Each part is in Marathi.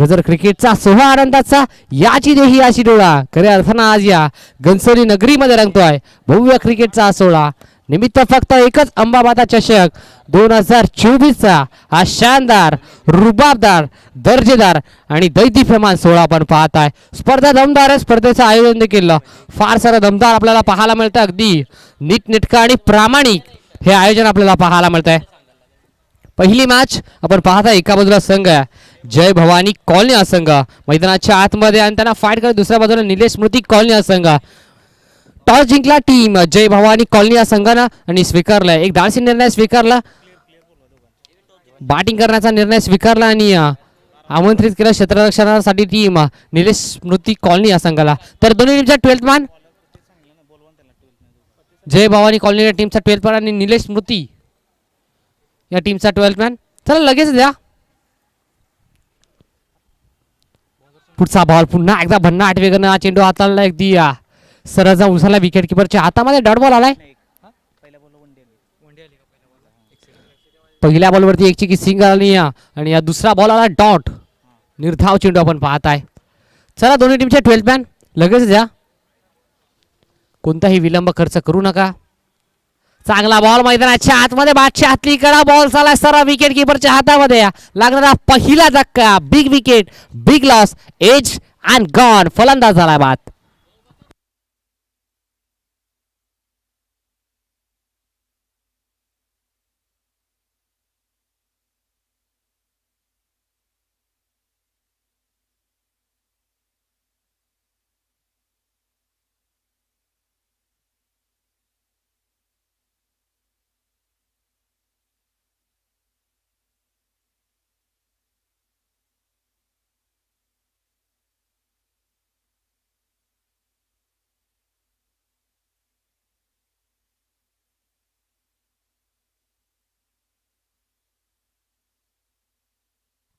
गजर क्रिकेटचा सोहळा आनंदाचा याची देही याची डोळा. खऱ्या अर्थानं आज या घनसोली नगरीमध्ये रंगतोय भव्य क्रिकेटचा हा सोहळा. निमित्त फक्त एकच अंबाबादा चषक दोन हजार चोवीसचा हा शानदार रुबाबदार दर्जेदार आणि दैदिप्यमान सोहळा आपण पाहत आहे स्पर्धा दमदार आहे. स्पर्धेचं आयोजन देखील फार सारं दमदार आपल्याला पाहायला मिळतं. अगदी नीटनेटकं आणि प्रामाणिक हे आयोजन आपल्याला पाहायला मिळत आहे पहिली मॅच आपण पाहता एका बाजूला संघ आहे. जय भवानी कॉलनी हा संघ मैदानाच्या आतमध्ये आणि त्यांना फाईट करत दुसऱ्या बाजूला निलेश स्मृती कॉलनी हा संघ टॉस जिंकला टीम जय भवानी कॉलनी या संघानं आणि स्वीकारला. एक धाडसी निर्णय स्वीकारला. बॅटिंग करण्याचा निर्णय स्वीकारला आणि आमंत्रित केलं क्षेत्ररक्षणासाठी टीम निलेश स्मृती कॉलनी या संघाला तर दोन्ही टीमचा twelfth man Jai Bhavani colony या टीमचा ट्वेल्थ मॅन आणि निलेश स्मृती या टीमचा ट्वेल्थ मॅन चला लगेच द्या. पुढचा बॉल पुन्हा एकदा भन्नाट वेगानं चेंडू हाताळला अगदी दिया. सरळ जाऊन उचलला विकेट किपरच्या हातामध्ये. डॉट बॉल आलाय. पहिल्या बॉलवरती एक चिकी सिंग आली आणि या दुसरा बॉल आला डॉट निर्धाव चेंडू आपण पाहत आहे चला दोन्ही टीमच्या ट्वेल्थ मॅन लगेच द्या कोणताही विलंब खर्च करू नका. चांगला बॉल मैदानाच्या आतमध्ये बादशा हातली कडा बॉल चालाय सरा विकेट किपरच्या हातामध्ये. लागणारा पहिला धक्का big wicket big loss edge and gone फलंदाज झाला बाद.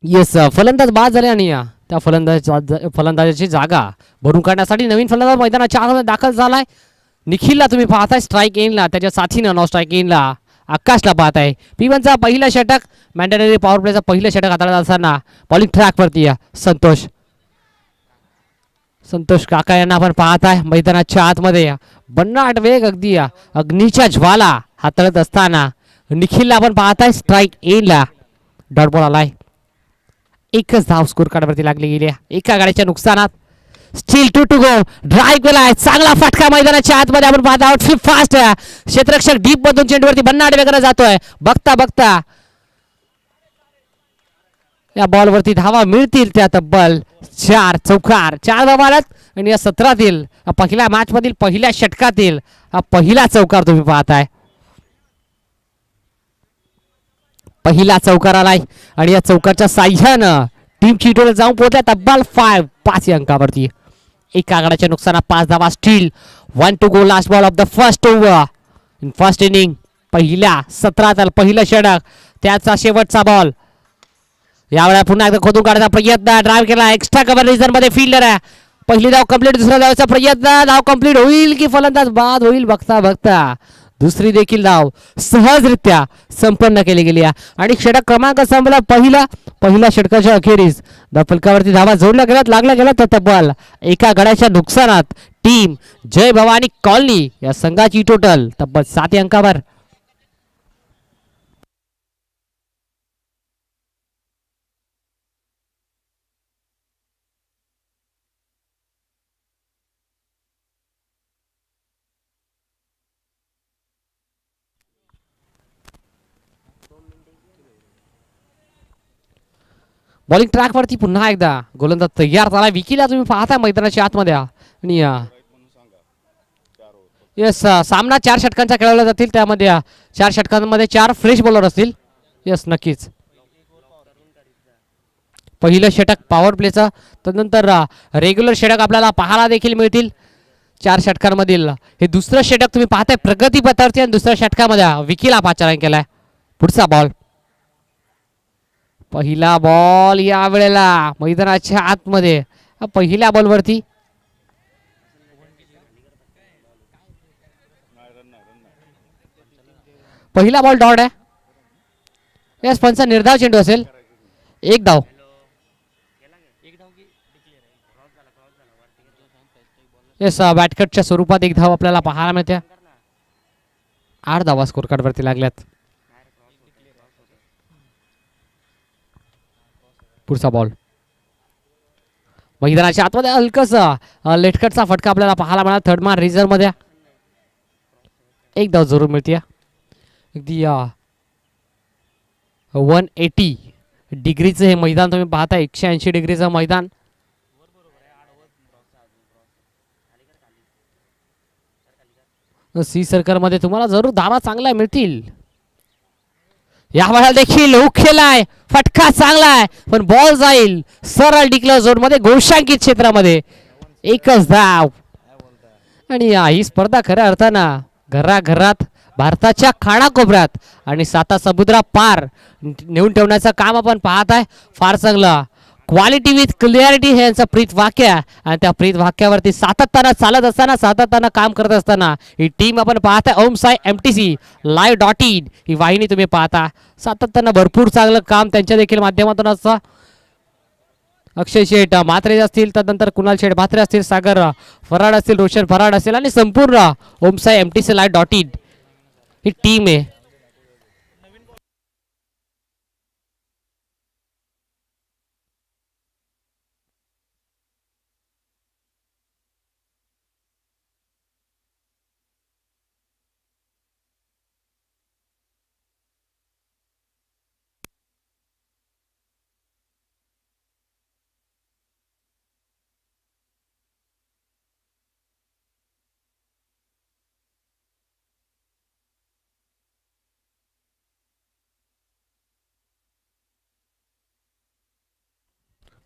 येस फलंदाज बाद झाले आणि या त्या फलंदाज फलंदाजाची जागा भरून काढण्यासाठी नवीन फलंदाज मैदानाच्या आतमध्ये दाखल झालाय. निखिलला तुम्ही पाहताय स्ट्राईक येईनला त्याच्या साथीनं नॉ स्ट्राईक येईनला आकाशला पाहताय. पिवनचा पहिला षटक मॅन्डेटरी पॉवर प्लेचा पहिलं षटक हाताळत असताना बॉलिंग ट्रॅकवरती या संतोष. संतोष काका यांना आपण पाहताय मैदानाच्या आतमध्ये बन्नाट वेग अगदी अग्नीच्या ज्वाला हाताळत असताना निखिलला आपण पाहताय स्ट्राईक येईनला डॉट बॉल आलाय. एकच धाव स्कोर कार्डवरती लागली गेली आहे. एका गाड्याच्या नुकसानात. Still two to go drive आहे. चांगला फटका मैदानाच्या आतमध्ये. आपण पाहत आहोत फास्ट क्षेत्ररक्षक डीप मधून चेंडूवरती बन्नाट वगैरे जातोय. बघता बघता. या बॉलवरती धावा मिळतील त्या तब्बल चार चौकार. चार धावा आल्यात आणि या सत्रातील पहिल्या मॅच मधील पहिल्या षटकातील हा पहिला चौकार तुम्ही पाहताय. पहिला चौकार आलाय. आणि या चौकारच्या साह्यानं टीम चिटोला जाऊन पोहोचल्या तब्बल फाय पाच या अंकावरती. एक आघाड्याच्या नुकसानात पाच धावा still one to go last ball of the first over in first inning पहिल्या सत्रात पहिलं षडक. त्याचा शेवटचा बॉल यावेळे पुन्हा एकदा खोदून काढायचा प्रयत्न. ड्राईव्ह केला. एक्स्ट्रा कव्हर रिझनमध्ये फिल्डर आहे. पहिली धाव कंप्लीट दुसऱ्या धावचा प्रयत्न. धाव कंप्लीट होईल की फलंदाज बाद होईल? बघता बघता. दुसरी देखील धाव सहजरित्या संपन्न केली गेली आहे. आणि षटक क्रमांक संपला पहिला. पहिल्या षटकाच्या अखेरीस फलकावरती धावा जोडल्या गेल्यात लागल्या गेला तर तब्बल एका गड्याच्या नुकसानात टीम जय भवानी कॉलनी या संघाची टोटल तब्बल सात अंकावर. बॉलिंग ट्रॅकवरती पुन्हा एकदा गोलंदाज तयार झाला. विकीला तुम्ही पाहता मैदानाच्या आतमध्ये. आणि येस सामना चार षटकांचा खेळवला जातील. त्यामध्ये चार षटकांमध्ये चार फ्रेश बॉलर असतील. येस नक्कीच. पहिलं षटक पॉवर प्लेचं त्यानंतर रेग्युलर षटक आपल्याला पाहायला देखील मिळतील. चार षटकांमधील. हे दुसरं षटक तुम्ही पाहताय प्रगती पथावरती आणि दुसऱ्या षटकामध्ये विकीला पाचारण केलाय. पुढचा बॉल पहिला बॉल या वेळेला मैदानाच्या आतमध्ये. पहिल्या बॉलवरती पहिला बॉल डॉट आहे. यस पंचा निर्धाव चेंडू असेल. एक धाव येस बॅटकटच्या स्वरूपात एक धाव आपल्याला पाहायला मिळते. आठ धावा स्कोर कार्डवरती लागल्यात. पुढचा बॉल मैदानाच्या आतमध्ये हलकस लेटकटचा फटका आपल्याला पाहायला मिळाला थर्ड मार रिझर्वमध्ये. एक धाव जरूर मिळते अगदी वन एटी डिग्रीचं हे मैदान तुम्ही पाहता एकशे ऐंशी डिग्रीचं मैदान. सी सर्कलमध्ये तुम्हाला जरूर धावा चांगल्या मिळतील. या वेळेला देखील हुक केलाय फटका चांगला आहे. पण बॉल जाईल. सरळ डिक्लर झोनमध्ये घोषांकित क्षेत्रामध्ये. एकच धाव. आणि या ही स्पर्धा खऱ्या अर्थानं घराघरात भारताच्या खाणाकोपऱ्यात. आणि साता समुद्रा पार नेऊन ठेवण्याचं काम आपण पाहत आहे. फार चांगलं. क्वालिटी विथ क्लिअरिटी हे यांचं प्रीत वाक्य आहे. आणि त्या प्रीत वाक्यावरती सातत्यानं चालत असताना सातत्यानं काम करत असताना ही टीम आपण पाहता Om Sai M T C live dot in ही वाहिनी तुम्ही पाहता. सातत्यानं भरपूर चांगलं काम त्यांच्या देखील माध्यमातून असतं. अक्षय शेठ मात्रे म्हात्रे असतील त्यानंतर कुणाल शेठ म्हात्रे असतील सागर फराड असतील रोशन फराड असेल आणि संपूर्ण Om Sai M T C live dot in he team आहे.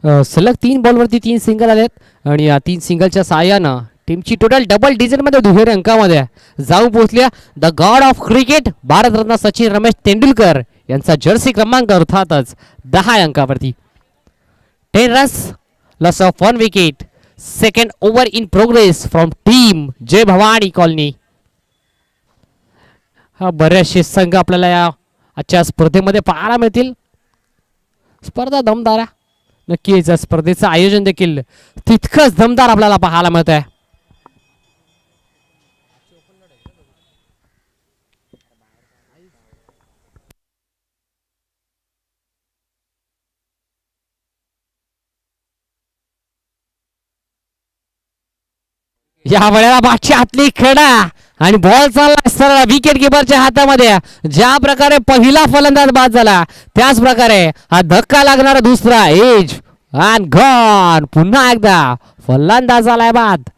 सलग तीन बॉलवरती तीन सिंगल आलेत. आणि या तीन सिंगलच्या साहाय्यानं टीमची टोटल डबल डिझेलमध्ये दुहेरी अंकामध्ये. जाऊन पोहोचल्या the god of cricket Bharat Ratna Sachin Ramesh Tendulkar यांचा जर्सी क्रमांक अर्थातच दहा अंकावरती. Ten runs loss of one wicket second over in progress from team Jai Bhavani colony हा बरेचसे संघ आपल्याला या आजच्या स्पर्धेमध्ये पाहायला मिळतील. स्पर्धा दमदार आहे. नक्कीच स्पर्धेचं आयोजन देखील तितकंच दमदार आपल्याला पाहायला मिळत आहे या वेळेला बादची आतली खेळा आणि बॉल चालला सरळ विकेट किपरच्या हातामध्ये. ज्या प्रकारे पहिला फलंदाज बाद झाला त्याच प्रकारे हा धक्का लागणारा दुसरा एज आणि घन पुन्हा एकदा फलंदाज झालाय बाद.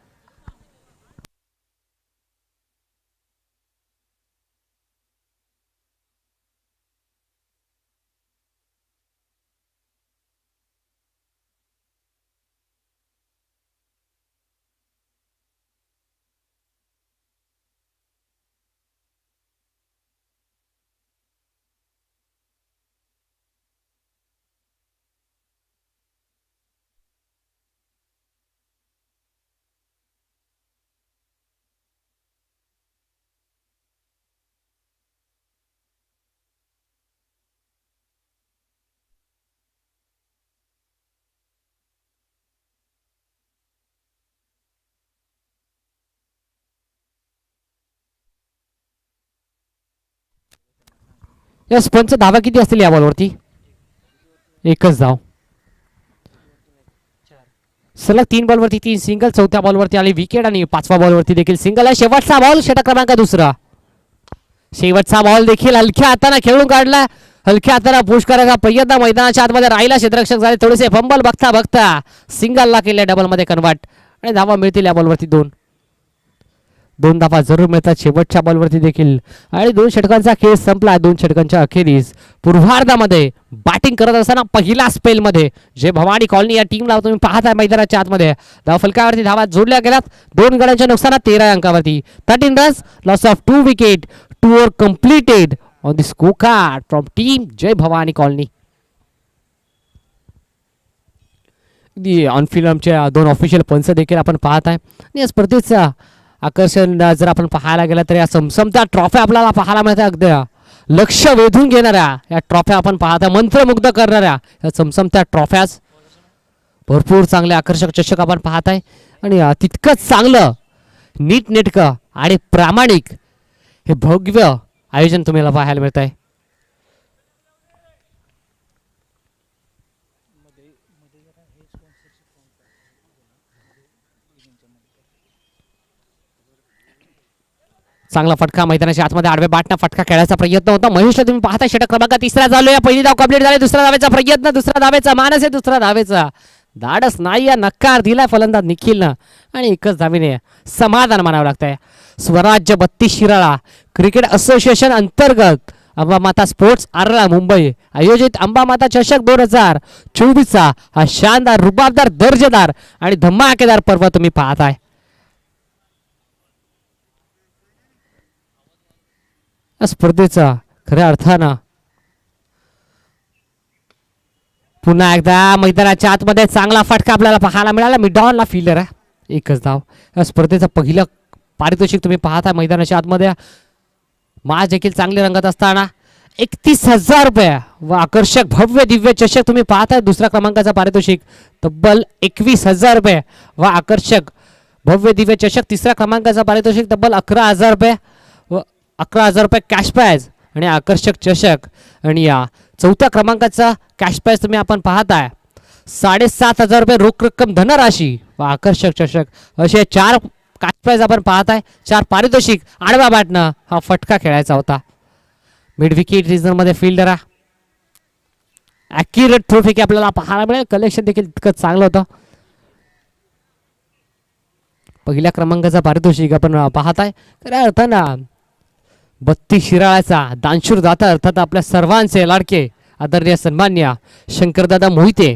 या स्पंच धावा किती असतील या बॉलवरती? एकच धाव. सलग तीन बॉलवरती तीन सिंगल चौथ्या बॉलवरती आली विकेट आणि पाचव्या बॉलवरती देखील सिंगल आहे. शेवटचा बॉल षटक क्रमांक दुसरा. शेवटचा बॉल देखील हलक्या हाताने खेळून काढला. हलक्या हाताने पुष्काराचा पहिल्यांदा मैदानाच्या आतमध्ये राहिला क्षेत्ररक्षक झाले. थोडेसे फंबल बघता बघता सिंगलला केले डबलमध्ये कन्वर्ट आणि धावा मिळतील या बॉलवरती दोन. दोन धावा जरूर मिळतात. शेवटच्या बॉलवरती देखील. आणि दोन षटकांचा खेळ संपला. दोन षटकांच्या अखेरीस पूर्वार्धामध्ये बॅटिंग करत असताना पहिला स्पेलमध्ये जे भवानी कॉलनी या टीमला तुम्ही पाहताय मैदानाच्या आतमध्ये. धाव फलकावरती धावा जोडल्या गेल्यात. दोन गड्यांच्या नुकसानात तेरा अंकावरती. Thirteen runs loss of two wicket two or completed on this score card from team Jai Bhavani colony on फिल्मच्या दोन ऑफिशियल पंच देखील आपण पाहत आहे. आणि या स्पर्धेचा आकर्षण जर आपण पाहायला गेलं तर या समसमत्या ट्रॉफ्या आपल्याला पाहायला मिळतात अगदी. लक्ष वेधून घेणाऱ्या या ट्रॉफ्या आपण पाहता मंत्रमुग्ध करणाऱ्या या चमचमत्या ट्रॉफ्याच. भरपूर चांगले आकर्षक चषक आपण पाहत आहे आणि तितकंच चांगलं नीटनेटकं आणि प्रामाणिक हे भव्य आयोजन तुम्हाला पाहायला मिळत आहे चांगला फटका मैदानाच्या आतमध्ये आडवे बाटना फटका खेळायचा प्रयत्न होता. महेशला तुम्ही पाहता षटक क्रमांक तिसरा चालू या पहिली धाव कंप्लीट झाली. दुसरा धावेचा प्रयत्न दुसरा धावेचा मानस आहे दुसरा धावेचा. धाडस नाही या नकार दिलाय फलंदाज निखिलनं. आणि एकच धावीने समाधान मानावं लागतंय. स्वराज्य बत्तीस शिराळा. क्रिकेट असोसिएशन अंतर्गत अंबामाता स्पोर्ट्स आरला मुंबई. आयोजित अंबामाता चषक दोन हजार चोवीसचा हा शानदार रुबाबदार दर्जेदार आणि धमाकेदार पर्व तुम्ही पाहताय. स्पर्धेचा खऱ्या अर्थानं. पुन्हा एकदा मैदानाच्या आतमध्ये चांगला फटका आपल्याला पाहायला मिळाला. मिडॉनला फिलर आहे. एकच धाव. स्पर्धेचं पहिलं पारितोषिक तुम्ही पाहता मैदानाच्या आतमध्ये. माज देखील चांगले रंगत असताना एकतीस हजार रुपये व आकर्षक भव्य दिव्य चषक तुम्ही पाहताय. दुसऱ्या क्रमांकाचा पारितोषिक तब्बल एकवीस हजार रुपये व आकर्षक भव्य दिव्य चषक. तिसऱ्या क्रमांकाचा पारितोषिक तब्बल अकरा हजार रुपये. अकरा हजार रुपये कॅश प्राईज आणि आकर्षक चषक. आणि या चौथ्या क्रमांकाचा कॅश प्राईज तुम्ही आपण पाहताय. साडेसात हजार रुपये रोख रक्कम धनराशी व आकर्षक चषक. असे चार कॅश प्राईज आपण पाहताय. चार पारितोषिक. आडवा बाटणं हा फटका खेळायचा होता. मिड विकेट रिजनमध्ये फिल्डर ॲक्युरेट थ्रोफिक आपल्याला पाहायला मिळेल. कलेक्शन देखील तितकं चांगलं होतं. पहिल्या क्रमांकाचा पारितोषिक आपण पाहत पाहताय. खऱ्या अर्थानं बत्ती शिराळाचा दानशूर दाता अर्थात आपल्या सर्वांचे लाडके आदरणीय सन्मान्य शंकरदादा मोहिते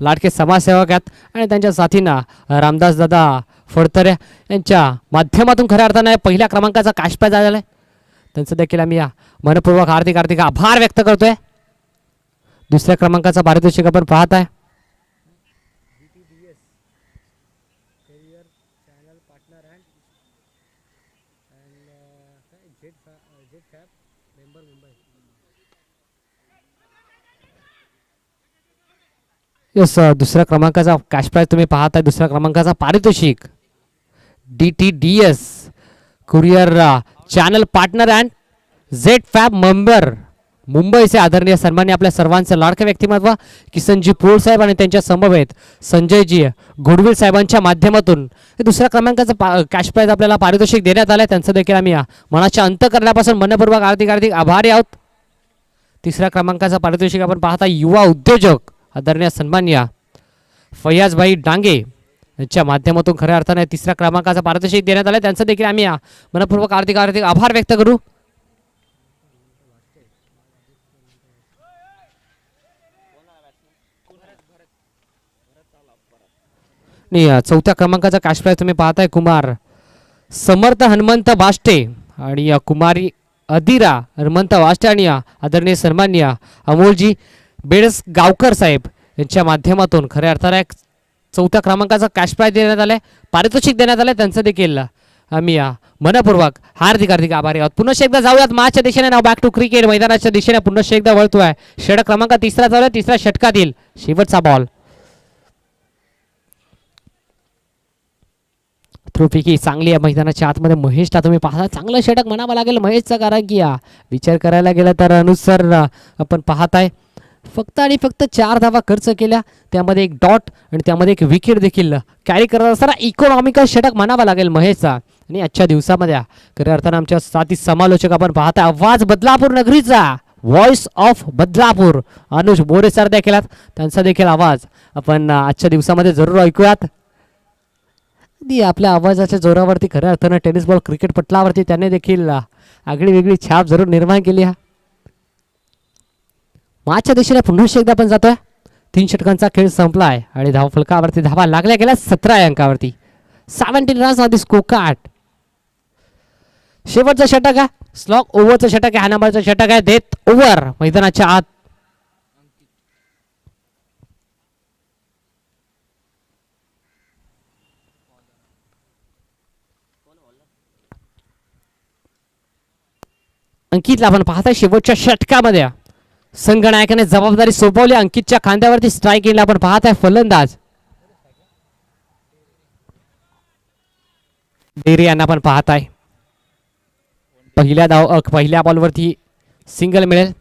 लाडके समाजसेवक आहेत आणि त्यांच्या साथींना रामदासदादा फडतरे यांच्या माध्यमातून खऱ्या अर्थानं पहिल्या क्रमांकाचा काशपाय झालेला आहे. त्यांचं देखील आम्ही या मनपूर्वक हार्दिक हार्दिक आभार व्यक्त करतोय. दुसऱ्या क्रमांकाचा पारितोषिक आपण पाहत आहे यस दुसऱ्या क्रमांकाचा कॅश प्राईज तुम्ही पाहताय दुसऱ्या क्रमांकाचा पारितोषिक. D T D S courier channel partner and Z fab member मुंबईचे आदरणीय सन्मान्य आपल्या सर्वांचं लाडकं व्यक्तिमत्व किसनजी पोळ साहेब आणि त्यांच्या समवेत संजयजी गुडविल साहेबांच्या माध्यमातून हे दुसऱ्या क्रमांकाचं पा कॅश प्राईज आपल्याला पारितोषिक देण्यात आलं आहे त्यांचं देखील आम्ही या मनाच्या अंत करण्यापासून मनपूर्वक आर्थिक आर्थिक आभारी आहोत. तिसऱ्या क्रमांकाचा पारितोषिक आपण पाहता युवा उद्योजक. आदरणीय सन्मान्य फैयाजभाई डांगे यांच्या माध्यमातून खऱ्या अर्थाने तिसऱ्या क्रमांकाचा पारितोषिक देण्यात आलं त्यांचं देखील आम्ही या मनपूर्वक आर्थिक आर्थिक आभार व्यक्त करू. चौथ्या क्रमांकाचा कॅश प्राईज तुम्ही पाहताय. कुमार समर्थ हनुमंत बाष्टे आणि कुमारी अदिरा हनुमंत बाष्टे आणि आदरणीय सन्मान्य अमोलजी बेडस गावकर साहेब यांच्या माध्यमातून खऱ्या अर्थाला एक चौथ्या क्रमांकाचा कॅश प्राईज देण्यात आलाय. पारितोषिक देण्यात आलंय. त्यांचं देखील आम्ही या मनपूर्वक हार्दिक हार्दिक आभारी आहोत. पुन्हा एकदा जाऊयात. माच्या दिशेने नाव बॅक टू क्रिकेट मैदानाच्या दिशेने पुन्हा एकदा वळतोय. षटक क्रमांक तिसरा चालू आहे. तिसऱ्या षटकातील शेवटचा बॉल थ्रोपैकी चांगली आहे मैदानाच्या आतमध्ये महेशला तुम्ही पाहता. चांगलं षटक म्हणावं लागेल महेशचं कारण की या विचार करायला गेला तर अनुसर आपण पाहताय. फक्त आणि फक्त चार धावा खर्च केल्या. त्यामध्ये एक डॉट आणि त्यामध्ये एक विकेट देखील कॅरी करत असताना इकॉनॉमिकल षटक म्हणावा लागेल महेशचा. आणि आजच्या दिवसामध्ये खऱ्या अर्थानं आमच्या साथी समालोचक आपण पाहता आवाज Badlapur नगरीचा. Voice of Badlapur. Anuj Bore sir देखील त्यांचा देखील आवाज आपण आजच्या दिवसामध्ये जरूर ऐकूयात. अगदी आपल्या आवाजाच्या जोरावरती खऱ्या अर्थानं टेनिस बॉल क्रिकेट पटलावरती त्याने देखील आगळी वेगळी छाप जरूर निर्माण केली हा मागच्या दिशेने पुन्हा एकदा आपण जातोय. तीन षटकांचा खेळ संपलाय आणि धाव फलकावरती धावा लागल्या गेल्या सतरा अंकावरती. सेव्हन्टीन रन्स ऑन दिस कोकाट शेवटचा षटक आहे. स्लॉक ओव्हरचा षटक आहे. हा षटक आहे. देत ओव्हर मैदानाच्या आत. अंकितला आपण पाहताय शेवटच्या षटकामध्ये. संघनायकाने जबाबदारी सोपवली. अंकितच्या खांद्यावरती स्ट्राईक येईल. आपण पाहत आहे फलंदाज. डेरी यांना पण पाहत आहे पहिल्या धाव पहिल्या बॉलवरती सिंगल मिळेल.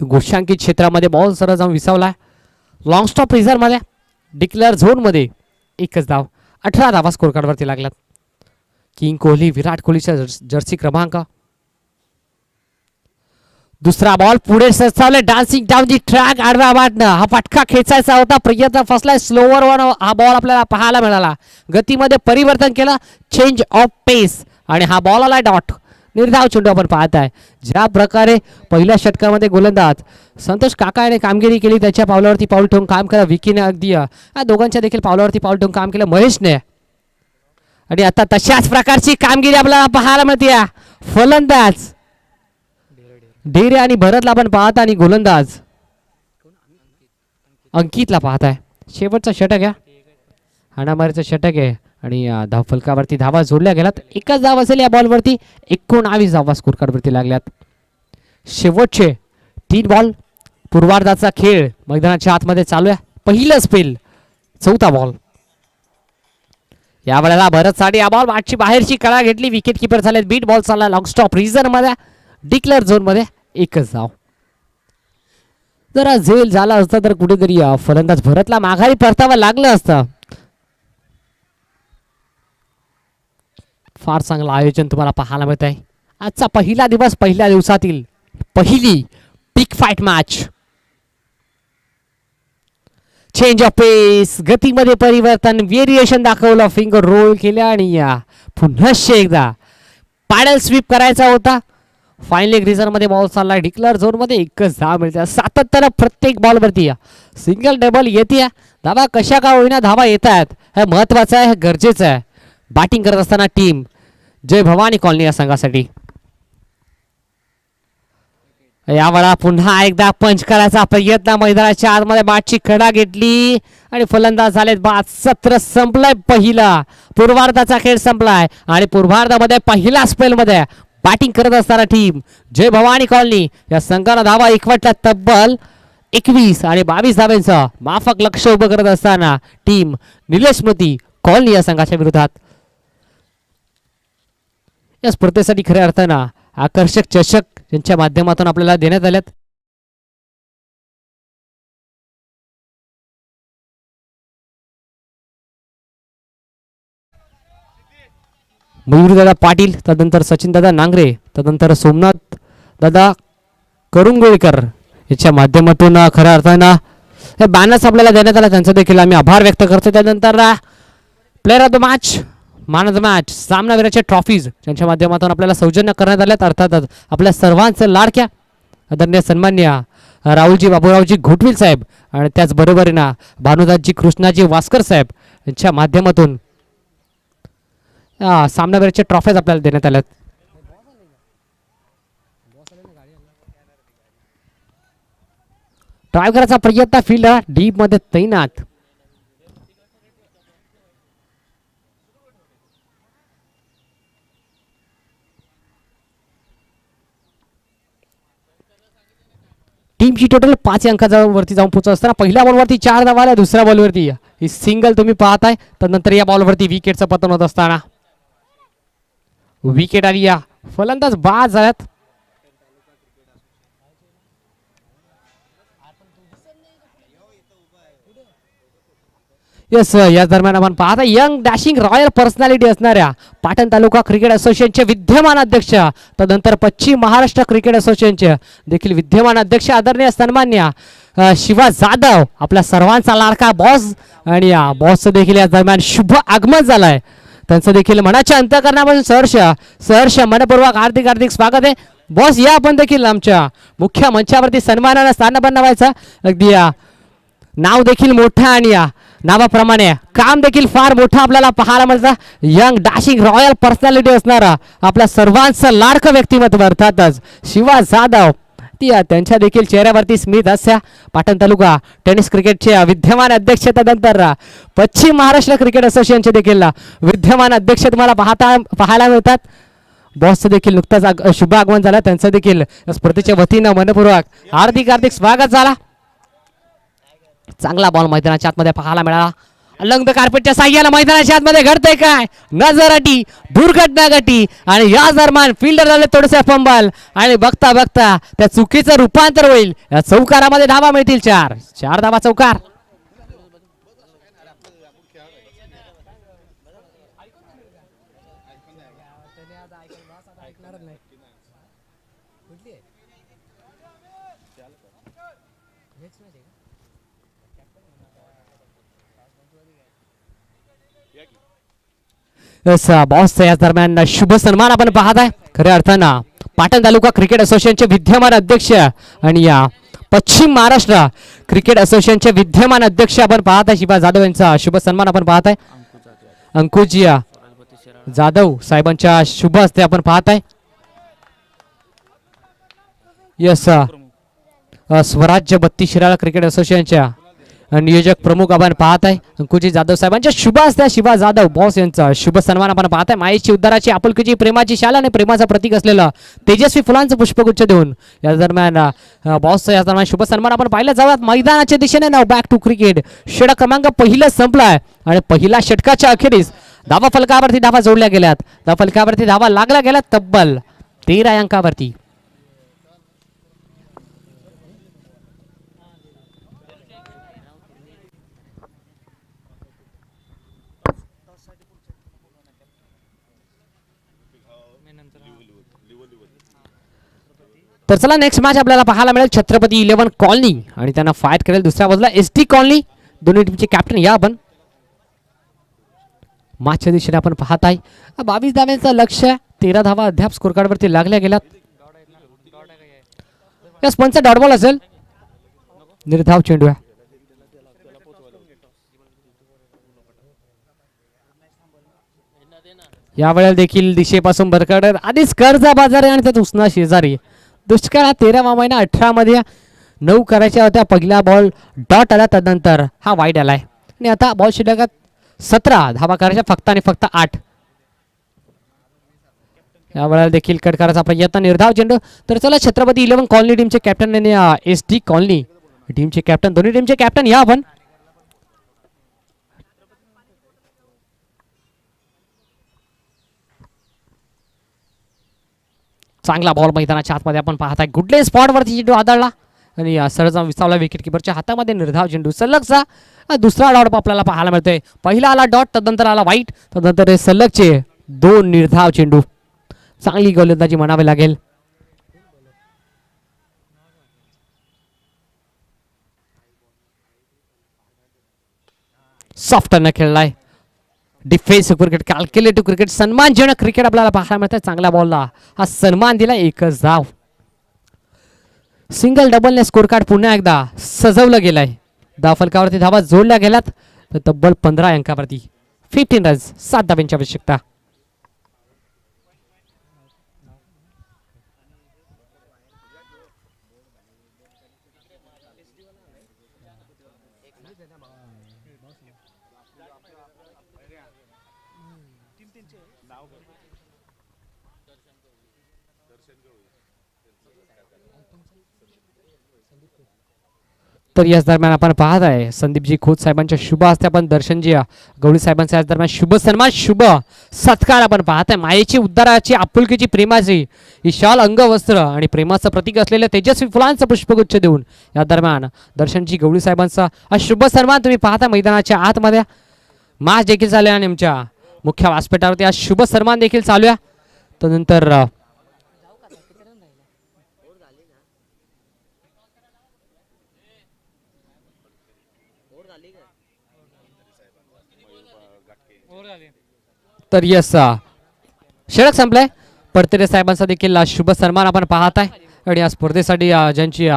घोषांकित क्षेत्रामध्ये बॉल सरळ जाऊन विसावला लॉंग स्टॉप रिझर्वमध्ये डिक्लेअर झोनमध्ये एकच धाव अठरा धावा स्कोरकार्डवरती लागलात किंग कोहली विराट कोहलीचा जर्सी क्रमांक दुसरा बॉल पुढे सरसावले. डान्सिंग डाऊन दी ट्रॅक आडव्या वाटणं. हा फटका खेचायचा होता. प्रयत्न फसलाय. स्लोवर वन हा बॉल आपल्याला पाहायला मिळाला. गतीमध्ये परिवर्तन केलं. चेंज ऑफ पेस आणि हा बॉल आला डॉट निर्धाव चेंडू आपण पाहत आहे ज्या प्रकारे पहिल्या षटकामध्ये गोलंदाज संतोष काका याने कामगिरी केली त्याच्या पावलावरती पाऊल ठेवून काम केलं. विकीने अगदी या दोघांच्या देखील पावलावरती पाऊल ठेवून काम केलं. महेशने. आणि आता तशाच प्रकारची कामगिरी आपल्याला पाहायला मिळते. फलंदाज. डेरे आणि भरतला आपण पाहता आणि गोलंदाज अंकितला पाहत आहे शेवटचा षटक आहे. हाणामारीचं षटक आहे. आणि अं, फलकावरती धावा जोडल्या गेल्यात. एकच धाव असेल या बॉलवरती. एकोणावीस धावा स्कोरकार्डवरती लागल्यात. शेवटचे तीन बॉल पूर्वार्धाचा खेळ मैदानाच्या आतमध्ये चालू आहे. पहिलं स्पेल चौथा बॉल. या वेळेला भरत साडे या बॉल मागची बाहेरची कळा घेतली. विकेट किपर झाले बीट बॉल चालला लॉंग स्टॉप रिझनमध्ये डिक्लेअर झोनमध्ये एकच धाव जरा झेल झाला असता तर कुठेतरी फलंदाज भरतला. माघारी परतावा लागलं असतं. फार चांगलं आयोजन तुम्हाला पाहायला मिळत आहे आजचा पहिला दिवस पहिल्या दिवसातील पहिली पिक fight match change of pace गतीमध्ये परिवर्तन व्हेरिएशन दाखवलं. फिंगर रोल केलं आणि या पुन्हा एकदा. पॅडल स्वीप करायचा होता. फायनली एक रिझनमध्ये बॉल चालला डिक्लेअर झोनमध्ये एकच धाव मिळते. सातत्यानं प्रत्येक बॉलवरती सिंगल डबल येते धावा कशा का होईना धाबा येत आहेत? हे महत्वाचं आहे हे गरजेचं आहे. बॅटिंग करत असताना टीम जय भवानी कॉलनी या संघासाठी. यावेळा पुन्हा एकदा पंच करायचा प्रयत्न. मैदानाच्या आतमध्ये बॅटची खडा घेतली. आणि फलंदाज झालेत. बाद सत्र संपलंय पहिला. पूर्वार्धाचा खेळ संपलाय. आणि पूर्वार्धामध्ये पहिला स्पेलमध्ये बॅटिंग करत असताना टीम जय भवानी कॉलनी या संघाला धावा एकवटला तब्बल एकवीस आणि बावीस धाव्यांचं माफक लक्ष उभं करत असताना टीम निलेश कॉलनी या संघाच्या विरोधात. या स्पर्धेसाठी खऱ्या अर्थानं आकर्षक चषक यांच्या माध्यमातून आपल्याला देण्यात आल्यात. मयूरदादा पाटील तदनंतर सचिनदादा नांगरे तदनंतर सोमनाथ दादा करुंगोळकर याच्या माध्यमातून खऱ्या अर्थानं हे बॅनर्स आपल्याला देण्यात आला. त्यांचा देखील आम्ही आभार व्यक्त करतो त्यानंतर player of the match man of the match सामनावीराच्या trophies त्यांच्या माध्यमातून आपल्याला सौजन्य करण्यात आल्यात अर्थातच आपल्या सर्वांचं लाडक्या आदरणीय सन्मान्य राहुलजी बाबूरावजी घोटविल साहेब आणि त्याचबरोबरीनं भानुदासजी कृष्णाजी वास्कर साहेब यांच्या माध्यमातून सामनावीराच्या ट्रॉफीज आपल्याला देण्यात आल्यात. ड्राईव्ह करायचा प्रयत्न फिल्डर डीपमध्ये तैनात. टीमची टोटल पाच अंकाच्या वरती जाऊन पोहोचत असताना पहिल्या बॉलवरती चार धावा आल्या दुसऱ्या बॉलवरती ही सिंगल तुम्ही पाहताय नंतर या बॉलवरती विकेटचं पतन होत असताना. विकेट आली या. फलंदाज बाद झाल्यात. येस या दरम्यान आपण पाहता यंग डॅशिंग रॉयल पर्सनॅलिटी असणाऱ्या पाटण तालुका क्रिकेट असोसिएशनचे विद्यमान अध्यक्ष तदनंतर पश्चिम महाराष्ट्र क्रिकेट असोसिएशनचे देखील विद्यमान अध्यक्ष आदरणीय सन्मान्य शिवा जाधव आपल्या सर्वांचा लाडका बॉस आणि या बॉसचं देखील या दरम्यान शुभ आगमन झालंय. त्यांचं देखील मनाच्या अंतकरणापासून सहर्ष सहर्ष मनपूर्वक हार्दिक हार्दिक स्वागत आहे. बॉस या आपण देखील आमच्या मुख्य मंचावरती सन्मानानं स्थान व्हायचं अगदी या. नाव देखील मोठं आणि या नावाप्रमाणे. काम देखील फार मोठं आपल्याला पाहायला मिळतं. यंग डॅशिंग रॉयल पर्सनॅलिटी असणारा आपल्या सर्वांचं लाडकं व्यक्तिमत्व अर्थातच शिवा जाधव. भारतीय त्यांच्या देखील चेहऱ्यावरती स्मित हास्य पाटण तालुका टेनिस क्रिकेटचे विद्यमान अध्यक्ष तदनंतर पश्चिम महाराष्ट्र क्रिकेट असोसिएशनचे देखील विद्यमान अध्यक्ष तुम्हाला पाहता पाहायला मिळतात. बॉसचं देखील नुकताच आग- शुभ आगमन झालं. त्यांचं देखील स्पर्धेच्या वतीनं मनपूर्वक हार्दिक हार्दिक स्वागत झाला. चांगला बॉल मैदानाच्या आतमध्ये पाहायला मिळाला. लग्न कार्पेटच्या साह्याला मैदानाच्या आतमध्ये घडतंय काय? नजराटी दुर्घटना घटी आणि या दरम्यान फिल्डर झाले थोडेसे फंबल आणि बघता बघता त्या चुकीचं रूपांतर होईल. या चौकारामध्ये धावा मिळतील चार. चार धावा चौकार. बॉस याच दरम्यान शुभ सन्मान आपण पाहत आहे. खऱ्या अर्थानं पाटण तालुका क्रिकेट असोसिएशनचे विद्यमान अध्यक्ष आणि या पश्चिम महाराष्ट्र क्रिकेट असोसिएशनचे विद्यमान अध्यक्ष आपण पाहत आहे. शिवा जाधव यांचा शुभ सन्मान आपण पाहत आहे. अंकुजी जाधव साहेबांच्या शुभ हस्ते आपण पाहत आहे. यस स्वराज्य बत्तीस शिराळा क्रिकेट असोसिएशनच्या नियोजक प्रमुख आपण पाहत आहे अंकुजी जाधव साहेबांच्या शुभ असत्या शिवा जाधव बॉस यांचा शुभ सन्मान आपण पाहत आहे मायेची उद्धाराची आपुलकीची प्रेमाची शाला आणि प्रेमाचं प्रतीक असलेलं तेजस्वी फुलांचं पुष्पगुच्छ देऊन या दरम्यान बॉसचा बॉसचं या दरम्यान शुभ सन्मान आपण पाहिलं. जाऊयात मैदानाच्या दिशेने. नाव बॅक टू क्रिकेट षटक क्रमांक पहिलं संपलाय आणि पहिल्या षटकाच्या अखेरीस धावा फलकावरती धावा जोडल्या गेल्यात. धावा फलकावरती धावा लागल्या गेल्यात तब्बल तेरा अंकावरती. तर चला नेक्स्ट मॅच आपल्याला पाहायला मिळेल. Chhatrapati eleven colony. आणि त्यांना फाईट करेल दुसऱ्या बाजूला एस टी कॉलनी. दोन्ही टीमचे कॅप्टन या आपण. मॅचच्या दिशेने आपण पाहत आहे बावीस धाव्यांचं लक्ष आहे. तेरा धावा अद्याप स्कोरकार्डवरती लागल्या गेल्यात. या स्पंचचा डॉट बॉल असेल. निर्धाव चेंडू आहे. यावेळेला देखील दिशेपासून भरकड आधीच कर्जा बाजार आहे आणि त्यात उसना शेजारी दुष्काळ हा तेरावा महिना अठरामध्ये नऊ करायच्या होत्या. पहिला बॉल डॉट आला त्यानंतर हा वाईट आलाय. आणि आता बॉल शिल्लकात सतरा धावा करायच्या फक्त आणि फक्त आठ. या वेळेला देखील कट करायचा प्रयत्न निर्धाव चेंडू. तर चला छत्रपती इलेव्हन कॉलनी टीमचे कॅप्टन आणि एस टी कॉलनी टीमचे कॅप्टन दोन्ही टीमचे कॅप्टन या आपण. चांगला बॉल मैदानाच्या आतमध्ये आपण पाहत आहे. गुडले स्पॉटवरती चेंडू आदळला. आणि सरजा विसावला विकेट किपरच्या हातामध्ये निर्धाव चेंडू सलगचा दुसरा डॉट आपल्याला पाहायला मिळतोय. पहिला आला डॉट तदनंतर आला वाईट तदनंतर हे सलगचे दोन निर्धाव चेंडू चांगली गोलंदाजी म्हणावी लागेल. सॉफ्ट न खेळलाय. डिफेन्सिव्ह क्रिकेट कॅल्क्युलेटिव्ह क्रिकेट सन्मानजनक क्रिकेट आपल्याला पाहायला मिळतं चांगला बॉलला हा सन्मान दिला एकच धाव. सिंगल डबलने स्कोर कार्ड पुन्हा एकदा सजवलं गेलंय. दहा फलकावरती धावा जोडल्या गेल्यात. तर तब्बल पंधरा अंकावरती फिफ्टीन रन्स सात धाब्यांची आवश्यकता. तर याच दरम्यान आपण पाहत आहे संदीपजी खोत साहेबांच्या शुभ असते आपण दर्शनजी गवळी साहेबांचा याच दरम्यान शुभ सन्मान शुभ सत्कार आपण पाहत आहे. मायेची उद्धाराची आपुलकीची प्रेमाची विशाल अंगवस्त्र आणि प्रेमाचं प्रतीक असलेलं तेजस्वी फुलांचं पुष्पगुच्छ देऊन या दरम्यान दर्शनजी गवळी साहेबांचा हा शुभ सन्मान तुम्ही पाहता मैदानाच्या आतमध्ये. मास देखील चालू आहे आणि आमच्या मुख्य व्यासपीठावरती हा शुभ सन्मान देखील चालू आहे. त्यानंतर तर यस षटक संपलंय. परतेरे साहेबांचा देखील शुभ सन्मान आपण पाहत आहे आणि या स्पर्धेसाठी ज्यांची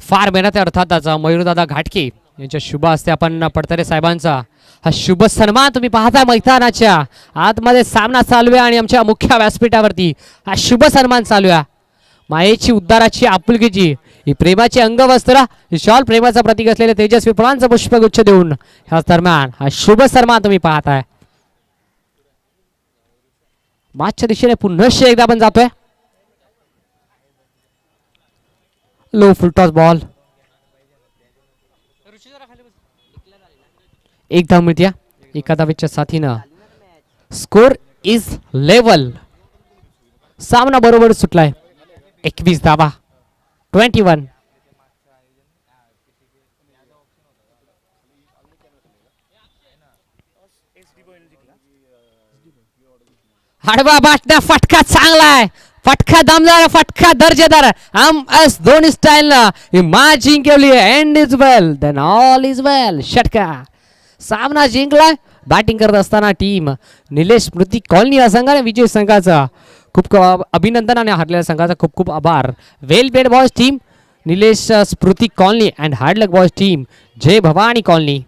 फार मेहनत आहे अर्थातच मयूरदादा घाटके यांच्या शुभ असते आपण पडतरे साहेबांचा हा शुभ सन्मान तुम्ही पाहता मैदानाच्या आतमध्ये सामना चालू आहे आणि आमच्या मुख्य व्यासपीठावरती हा शुभ सन्मान चालू आहे. मायेची उद्धाराची आपुलकीची ही प्रेमाची अंगवस्त्र ही शॉल प्रेमाचं प्रतीक असलेले तेजस्वी फुलांचं पुष्पगुच्छ देऊन ह्याच दरम्यान हा शुभ सन्मान तुम्ही पाहताय. मागच्या दिशेने पुन्हा एकदा आपण जातोय. लो फुलटॉस बॉल एक धाव मिळते एका धावेच्या साथीनं. स्कोर इज लेवल सामना बरोबर सुटलाय. एकवीस धावा. ट्वेंटी वन हाडबा बाटण्या फटका चांगला आहे फटका दमदार फटका दर्जेदार. आम अस दोन्ही स्टाईल ना जिंकवली end is well then all is well षटका. सामना जिंकलाय. बॅटिंग करत असताना टीम निलेश स्मृती कॉलनी या संघाने विजय संघाचा. खूप खूप अभिनंदन आणि हरलेल्या संघाचा खूप खूप आभार. Well played boys team Nilesh Smruti colony and hard luck boys team Jai Bhavani colony.